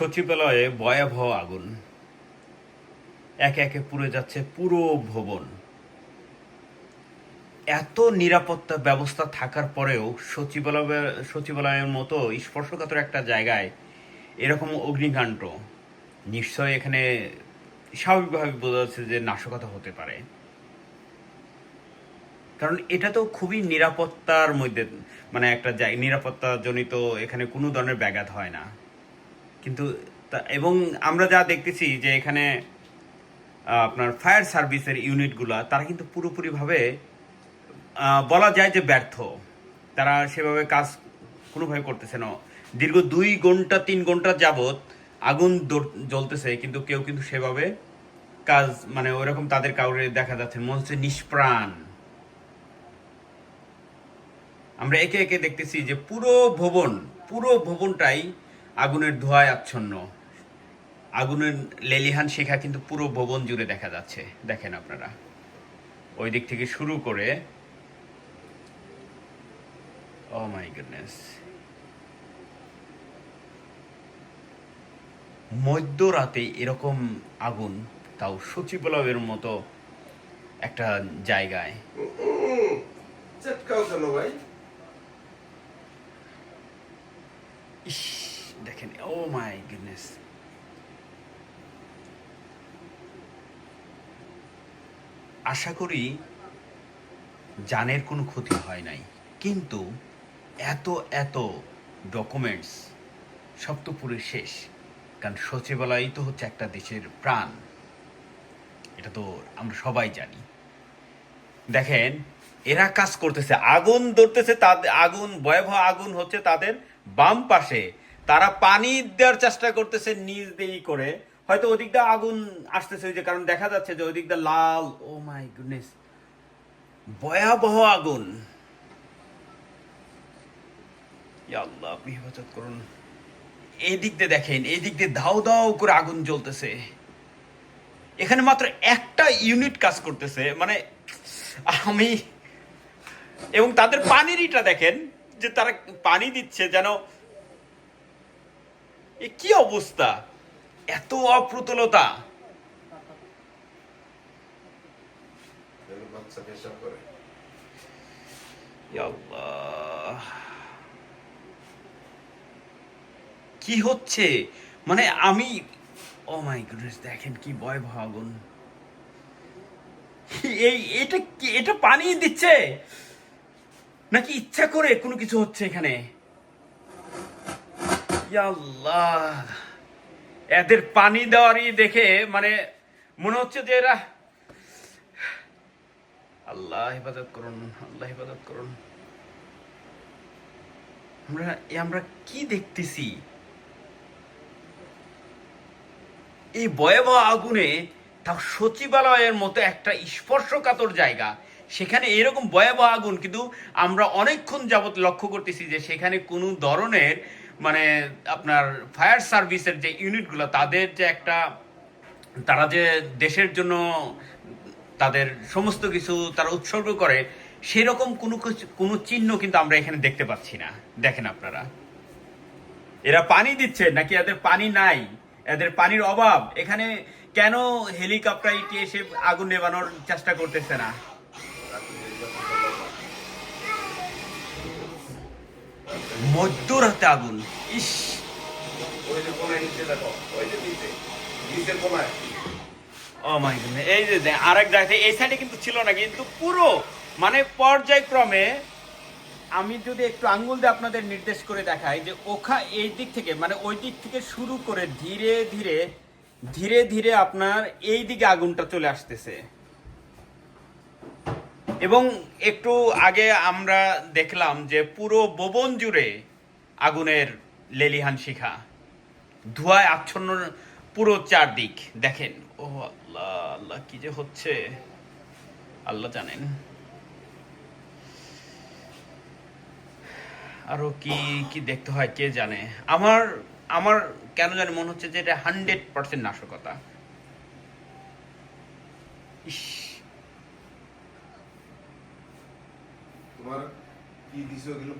সচিবালয়ে ভয়াবহ আগুন। একে একে পুড়ে যাচ্ছে পুরো ভবন। এত নিরাপত্তা ব্যবস্থা থাকার পরেও সচিবালয়, সচিবালয়ের মতো স্পর্শকাতর একটা জায়গায় এরকম অগ্নিকাণ্ড নিশ্চয় এখানে স্বাভাবিকভাবে বোঝা যাচ্ছে যে নাশকতা হতে পারে। কারণ এটা তো খুবই নিরাপত্তার মধ্যে মানে একটা জায়গা নিরাপত্তা জনিত এখানে কোনো ধরনের ব্যাঘাত হয় না। কিন্তু এবং আমরা যা দেখতেছি যে এখানে আপনার ফায়ার সার্ভিসের ইউনিটগুলা, তারা কিন্তু পুরোপুরিভাবে বলা যায় যে ব্যর্থ। তারা সেভাবে কাজ কোনোভাবে করতেছে না। দীর্ঘ দুই ঘণ্টা, তিন ঘণ্টা যাবত আগুন জ্বলতেছে, কিন্তু কেউ কিন্তু সেভাবে কাজ মানে ওরকম তাদের কাউরে দেখা যাচ্ছে। মনে হচ্ছে নিষ্প্রাণ। আমরা একে একে দেখতেছি যে পুরো ভবন, পুরো ভবনটাই আগুনের ধোঁয়ায় আচ্ছন্ন। আগুনের লেলিহান শিখা কিন্তু পুরো ভবন জুড়ে দেখা যাচ্ছে। দেখেন আপনারা। ওই দিক থেকে শুরু করে ও মাই গুডনেস মধ্যরাতে এরকম আগুন তাও সচিবালয়ের মতো একটা জায়গায়। ভাই? ইস। দেখেন ও মাই গুডনেস আশা করি জানের কোনো ক্ষতি হয় নাই, কিন্তু এত এত ডকুমেন্টস সব তো পুরো শেষ, কারণ সচিবালয় তো হচ্ছে একটা দেশের প্রাণ। এটা তো আমরা সবাই জানি। দেখেন, এরা কাজ করতেছে, আগুন ধরতেছে তাদের, আগুন, ভয়াবহ আগুন হচ্ছে তাদের বাম পাশে। তারা পানি দেওয়ার চেষ্টা করতেছে নিজ দিয়েই করে। হয়তো ওদিক দিয়ে আগুন আসতেছে ওই যে, কারণ দেখা যাচ্ছে যে ওদিক দিয়ে লাল, ও মাই গুডনেস, ভয়াবহ আগুন। আল্লাহ, আপনি হেফাজত করুন। এই দিক দিয়ে দেখেন, এই দিক দিয়ে দাও দাও করে আগুন জ্বলতেছে। এখানে মাত্র একটা ইউনিট কাজ করতেছে মানে আমি এবং তাদের পানির ইটা দেখেন, যে তারা পানি দিচ্ছে যেন এ কি অবস্থা? এত অপ্রতুলতা। কি হচ্ছে? মানে আমি ও মাই গুডনেস দেখেন কি ভয়াবহ আগুন। এই এটা কি এটা পানি দিচ্ছে? নাকি ইচ্ছা করে কোনো কিছু হচ্ছে এখানে? এদের পানি দেওয়ারই দেখে মানে মনে হচ্ছে যে এরা আল্লাহ হেফাজত করুন, আল্লাহ হেফাজত করুন। আমরা আমরা কি দেখতেছি? এই ভয়াবহ আগুনে তাও সচিবালয়ের মতো একটা স্পর্শকাতর জায়গা। সেখানে এরকম ভয়াবহ আগুন, কিন্তু আমরা অনেকক্ষণ যাবত লক্ষ্য করতেছি যে সেখানে কোনো ধরনের মানে আপনার ফায়ার সার্ভিসের যে ইউনিটগুলো তাদের যে একটা, তারা যে দেশের জন্য তাদের সমস্ত কিছু তারা উৎসর্গ করে, সেরকম কোনো কোনো চিহ্ন কিন্তু আমরা এখানে দেখতে পাচ্ছি না। দেখেন আপনারা। এরা পানি দিচ্ছে, নাকি এদের পানি নাই? এদের পানির অভাব। এখানে কেন হেলিকপ্টার এসে আগুন নেবানোর চেষ্টা করতেছে না? মধ্যরাতে আগুন। ইস। ও মাই এই যে আরেক জায়গাতে এই সাইডে কিন্তু ছিল না, কিন্তু পুরো মানে পর্যায়ক্রমে আমি যদি একটু আঙ্গুল দিয়ে আপনাদের নির্দেশ করে দেখাই যে ওখা এই দিক থেকে মানে ওই দিক থেকে শুরু করে ধীরে ধীরে ধীরে ধীরে আপনার এই দিকে আগুনটা চলে আসতেছে। এবং একটু আগে আমরা দেখলাম যে পুরো ভবন জুড়ে আগুনের লেলিহান শিখা। ধোঁয়ায় আচ্ছন্ন পুরো চারদিক। দেখেন, ও আল্লাহ আল্লাহ, কি যে হচ্ছে। আল্লাহ জানেন। আরও কি কি দেখতে হয়, কে জানে। আমার আমার কেন জানি মনে হচ্ছে যে এটা হান্ড্রেড পার্সেন্ট নাশকতা। ইস। y dice que lo